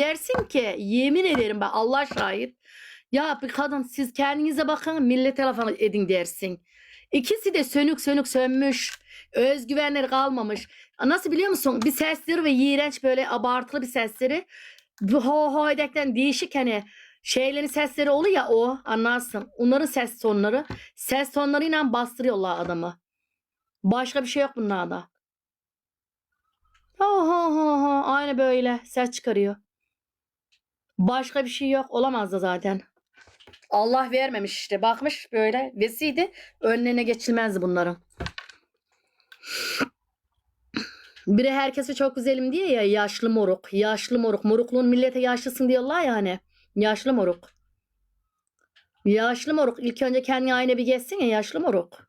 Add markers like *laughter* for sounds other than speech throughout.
Dersin ki yemin ederim bak Allah şahit. Ya bir kadın siz kendinize bakın millete laf edin dersin. İkisi de sönük sönük sönmüş. Özgüvenleri kalmamış. Nasıl biliyor musun? Bir sesleri ve iğrenç böyle abartılı bir sesleri. Bu ho ho edekten değişik hani şeylerin sesleri oluyor ya o anlarsın. Onların ses tonları. Ses tonlarıyla bastırıyorlar adamı. Başka bir şey yok bunlarda. Ha ha ha ha aynı böyle ses çıkarıyor. Başka bir şey yok. Olamaz da zaten. Allah vermemiş işte. Bakmış böyle vesiydi. Önlerine geçilmezdi bunların. Biri herkese çok güzelim diye ya yaşlı moruk. Yaşlı moruk. Morukluğun millete yaşlısın diyorlar ya hani. Yaşlı moruk. Yaşlı moruk. İlk önce kendine ayna bir geçsin ya yaşlı moruk.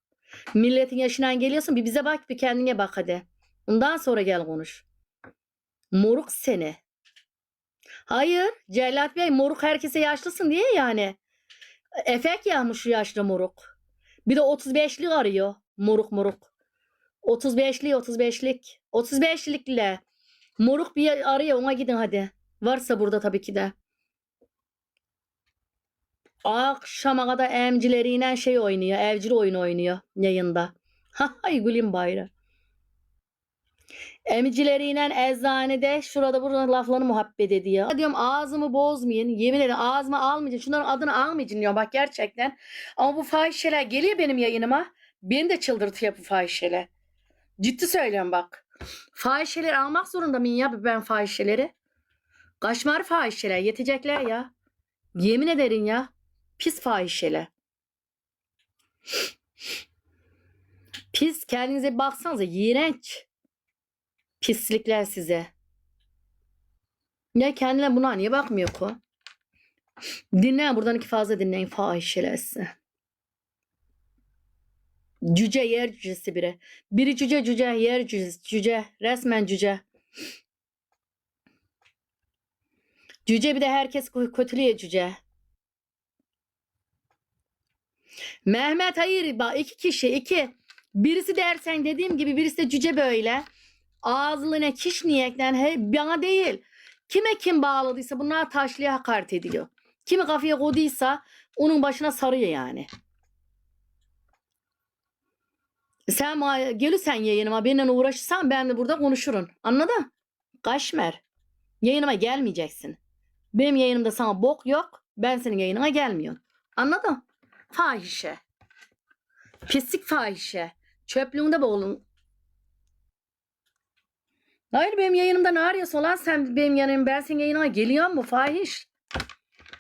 Milletin yaşından geliyorsun bir bize bak bir kendine bak hadi. Ondan sonra gel konuş. Moruk seni. Hayır Cellat Bey moruk herkese yaşlısın diye yani. Efek yağmış şu yaşlı moruk. Bir de 35'lik arıyor. Moruk moruk. 35'lik 35'lik. 35'likle. Moruk bir arıyor ona gidin hadi. Varsa burada tabii ki de. Akşama kadar emcileriyle şey oynuyor. Evcil oyun oynuyor yayında. Hay gülüm bayrağı. Emcileriyle eczanede şurada burada laflarını muhabbet ediyor. Diyorum ağzımı bozmayın. Yemin ederim ağzıma almayacağım. Şunların adını almayacağım diyorum bak gerçekten. Ama bu fahişeler geliyor benim yayınıma. Beni de çıldırtıyor bu fahişeler. Ciddi söylüyorum bak. Fahişeleri almak zorunda mıyım ya ben fahişeleri? Kaşmar fahişeler yetecekler ya. Yemin ederim ya. Pis fahişeler. Pis kendinize baksanıza iğrenç. Pislikler size. Ya kendine buna niye bakmıyor ko? Dinleyin buradan iki fazla dinleyin fahişeler size. Cüce yer cücesi biri. Biri cüce cüce yer cücesi. Cüce resmen cüce. Cüce bir de herkes kö- kötülüyor cüce. Mehmet hayır bak iki kişi iki. Birisi dersen dediğim gibi birisi de cüce böyle. Ağzına kiş niyetten he, bana değil. Kime kim bağladıysa bunlar taşlıya hakaret ediyor. Kimi kafaya koyduysa onun başına sarıyor yani. Sen gelirsen yayınıma benimle uğraşırsan ben de burada konuşurum. Anladın? Kaşmer. Yayınıma gelmeyeceksin. Benim yayınımda sana bok yok. Ben senin yayınına gelmiyorum. Anladın? Fahişe. Pislik fahişe. Çöplüğünde boğulun. Hayır benim yayınımda ne arıyorsun lan sen benim yanım ben senin yayınıma geliyorum mu fahiş?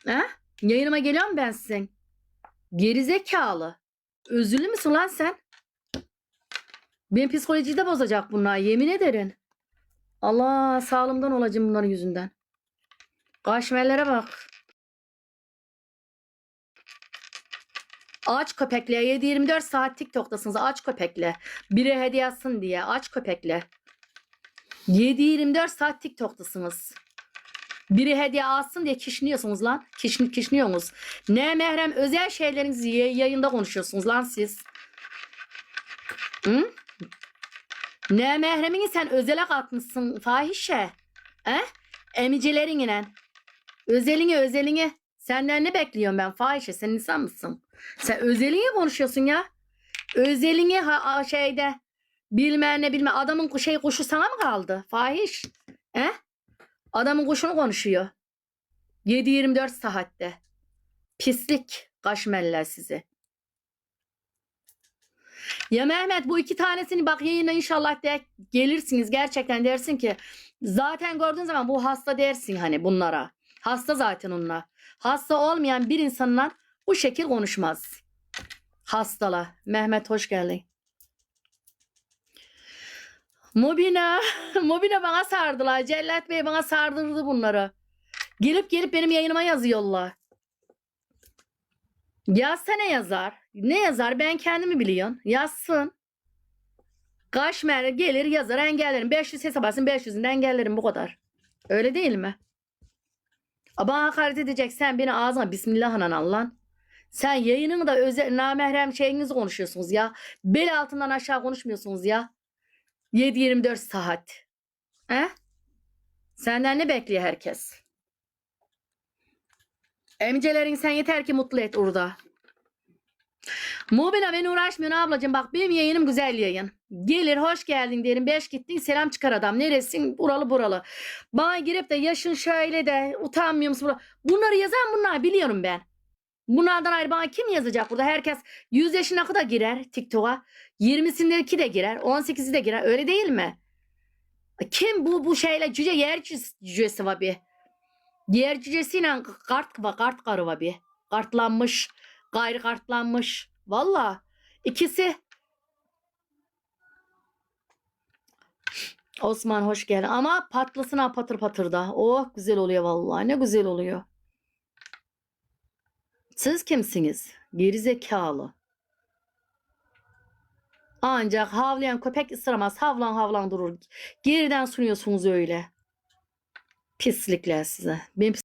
He? Yayınıma geliyorum ben sizin. Gerizekalı. Özürlü müsün lan sen? Benim psikolojiyi de bozacak bunlar yemin ederim. Allah sağlımdan olacağım bunların yüzünden. Kaşmerlere bak. Aç köpekle 7-24 saat TikTok'tasınız aç köpekle. Biri hediye atsın diye aç köpekle. 7-24 saat TikTok'tasınız. Biri hediye alsın diye kişniyorsunuz lan. Kişni, kişniyorsunuz. Ne mehrem özel şeylerinizi yayında konuşuyorsunuz lan siz. Hı? Ne mehremini sen özele katmışsın fahişe. He? Emicilerinle. Özelini özelini. Senden ne bekliyorum ben fahişe? Sen insan mısın? Sen özelini konuşuyorsun ya. Özelini ha- şeyde bilmem ne bilme adamın şey kuşu sana mı kaldı? Fahiş. He? Adamın kuşunu konuşuyor. 7-24 saatte. Pislik kaşmeller sizi. Ya Mehmet bu iki tanesini bak yayına inşallah de gelirsiniz gerçekten dersin ki zaten gördüğün zaman bu hasta dersin hani bunlara. Hasta zaten onlar. Hasta olmayan bir insanla bu şekil konuşmaz. Hastala. Mehmet hoş geldin. Mobina. *laughs* Mobina bana sardılar. Cellat Bey bana sardırdı bunları. Gelip gelip benim yayınıma yazıyorlar. Yazsa ne yazar? Ne yazar ben kendimi biliyorum. Yazsın. Kaşmer gelir yazar engellerim. 500 hesaplarsın 500'ünü engellerim bu kadar. Öyle değil mi? Bana hakaret edeceksen beni ağzına bismillahla al lan. Sen yayının da özel namahrem şeyinizi konuşuyorsunuz ya. Bel altından aşağı konuşmuyorsunuz ya. 7-24 saat. He? Senden ne bekliyor herkes? Emcelerin sen yeter ki mutlu et orada. Mubina ben uğraşmıyorum ablacığım. Bak benim yayınım güzel yayın. Gelir hoş geldin derim. Beş gittin selam çıkar adam. Neresin? Buralı buralı. Bana girip de yaşın şöyle de utanmıyor musun? Bunları yazan bunlar biliyorum ben. Bunlardan ayrı bana kim yazacak burada? Herkes 100 yaşına kadar girer TikTok'a. 20'sindeki de girer. 18'i de girer. Öyle değil mi? Kim bu bu şeyle cüce yer cüc- cücesi var bir. Yer cücesiyle kart kart karı var bir. Kartlanmış. Gayrı kartlanmış. Valla. ikisi. Osman hoş geldin. Ama patlasın ha patır patır da. Oh güzel oluyor vallahi. Ne güzel oluyor. Siz kimsiniz? Geri zekalı. Ancak havlayan köpek ısıramaz. Havlan havlan durur. Geriden sunuyorsunuz öyle. Pislikler size. Benim